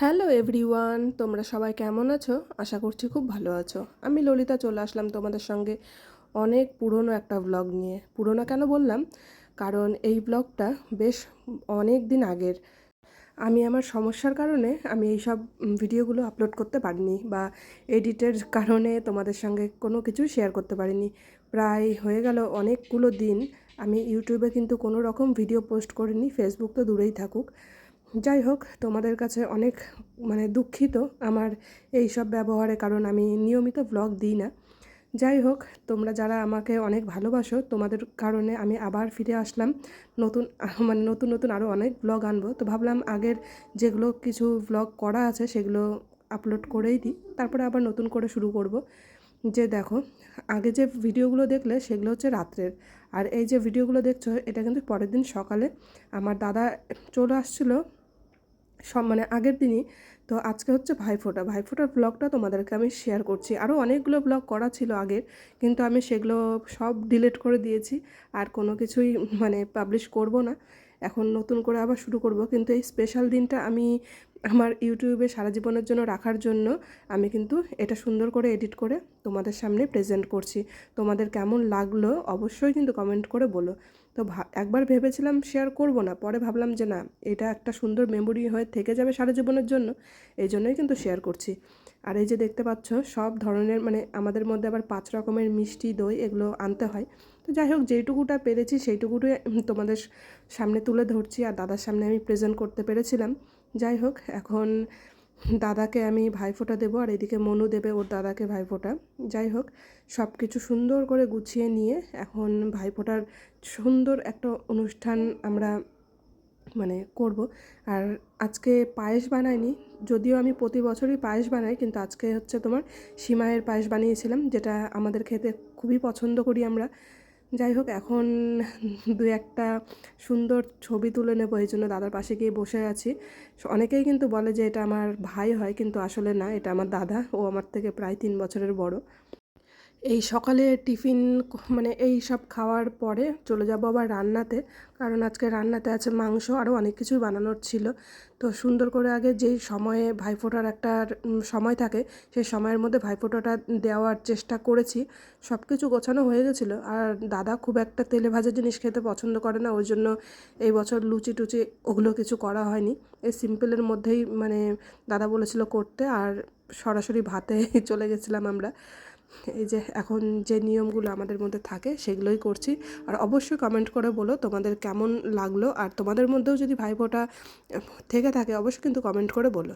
Hello everyone, তোমরা সবাই কেমন আছো? আশা করছি খুব ভালো আছো। আমি ললিতা চলে আসলাম তোমাদের সঙ্গে অনেক পুরনো একটা ব্লগ নিয়ে। পুরনো কেন বললাম? কারণ এই ব্লগটা বেশ অনেক দিন আগের। আমি আমার সমস্যার কারণে আমি এই সব ভিডিওগুলো আপলোড করতে পারিনি বা এডিটের কারণে তোমাদের সঙ্গে কোনো কিছু শেয়ার করতে পারিনি। প্রায় হয়ে গেল অনেকগুলো দিন। আমি ইউটিউবে কিন্তু কোনো রকম ভিডিও পোস্ট করিনি। ফেসবুক তো দূরেই থাকুক। যাই হোক, তোমাদের কাছে অনেক মানে দুঃখিত আমার এই সব ব্যবহারে, কারণ আমি নিয়মিত ব্লগ দিই না। যাই হোক, তোমরা যারা আমাকে অনেক ভালোবাসো, তোমাদের কারণে আমি আবার ফিরে আসলাম। নতুন মানে নতুন নতুন আরও অনেক ব্লগ আনব। তো ভাবলাম আগের যেগুলো কিছু ব্লগ করা আছে, সেগুলো আপলোড করেই দিই। তারপরে আবার নতুন করে শুরু করব। যে দেখো, আগে যে ভিডিওগুলো দেখলে, সেগুলো হচ্ছে রাত্রের। আর এই যে ভিডিওগুলো দেখছ, এটা কিন্তু পরের দিন সকালে। আমার দাদা চলে আসছিল সব মানে আগের দিনই। তো আজকে হচ্ছে ভাইফোঁটা। ভাইফোঁটার ব্লগটা তোমাদেরকে আমি শেয়ার করছি। আরও অনেকগুলো ব্লগ করা ছিল আগের, কিন্তু আমি সেগুলো সব ডিলিট করে দিয়েছি। আর কোনো কিছুই মানে পাবলিশ করব না। এখন নতুন করে আবার শুরু করব। কিন্তু এই স্পেশাল দিনটা আমি আমার ইউটিউবে সারা জীবনের জন্য রাখার জন্য আমি কিন্তু এটা সুন্দর করে এডিট করে তোমাদের সামনে প্রেজেন্ট করছি। তোমাদের কেমন লাগল অবশ্যই কিন্তু কমেন্ট করে বলো। তো একবার ভেবেছিলাম শেয়ার করব না, পরে ভাবলাম যে না, এটা একটা সুন্দর মেমোরি হয়ে থেকে যাবে সারা জীবনের জন্য, এই জন্যই কিন্তু শেয়ার করছি। আর এই যে দেখতে পাচ্ছ, সব ধরনের মানে আমাদের মধ্যে আবার পাঁচ রকমের মিষ্টি দই এগুলো আনতে হয়। তো যাই হোক, যেইটুকুটা পেরেছি সেইটুকুটাই তোমাদের সামনে তুলে ধরছি, আর দাদার সামনে আমি প্রেজেন্ট করতে পেরেছিলাম। যাই হোক, এখন দাদাকে আমি ভাইফোঁটা দেবো আর এদিকে মনু দেবে ওর দাদাকে ভাইফোঁটা। যাই হোক সব কিছু সুন্দর করে গুছিয়ে নিয়ে এখন ভাইফোঁটার সুন্দর একটা অনুষ্ঠান আমরা মানে করব। আর আজকে পায়েস বানাইনি, যদিও আমি প্রতি বছরই পায়েস বানাই, কিন্তু আজকে হচ্ছে তোমার সিমাইয়ের পায়েস বানিয়েছিলাম, যেটা আমাদের খেতে খুবই পছন্দ করি আমরা। যাই হোক, এখন দু একটা সুন্দর ছবি তুলে নেব, এই জন্য দাদার পাশে গিয়ে বসে আছি। অনেকেই কিন্তু বলে যে এটা আমার ভাই হয়, কিন্তু আসলে না, এটা আমার দাদা। ও আমার থেকে প্রায় তিন বছরের বড়। এই সকালে টিফিন মানে এই সব খাওয়ার পরে চলে যাব আবার রান্নাতে। কারণ আজকে রান্নাতে আছে মাংস আরও অনেক কিছুই বানানোর ছিল। তো সুন্দর করে আগে যেই সময়ে ভাইফোঁটার একটা সময় থাকে, সেই সময়ের মধ্যে ভাইফোঁটাটা দেওয়ার চেষ্টা করেছি। সব কিছু গোছানো হয়ে গেছিল। আর দাদা খুব একটা তেলে ভাজা জিনিস খেতে পছন্দ করে না, ওই জন্য এই বছর লুচি টুচি ওগুলো কিছু করা হয়নি। এই সিম্পলের মধ্যেই মানে দাদা বলেছিল করতে, আর সরাসরি ভাতে চলে গেছিলাম আমরা। এই যে এখন যে নিয়মগুলো আমাদের মধ্যে থাকে সেগুলোই করছি। আর অবশ্যই কমেন্ট করে বলো তোমাদের কেমন লাগল আর তোমাদের মধ্যেও যদি ভাইফোঁটা থেকে থাকে অবশ্যই কিন্তু কমেন্ট করে বলো।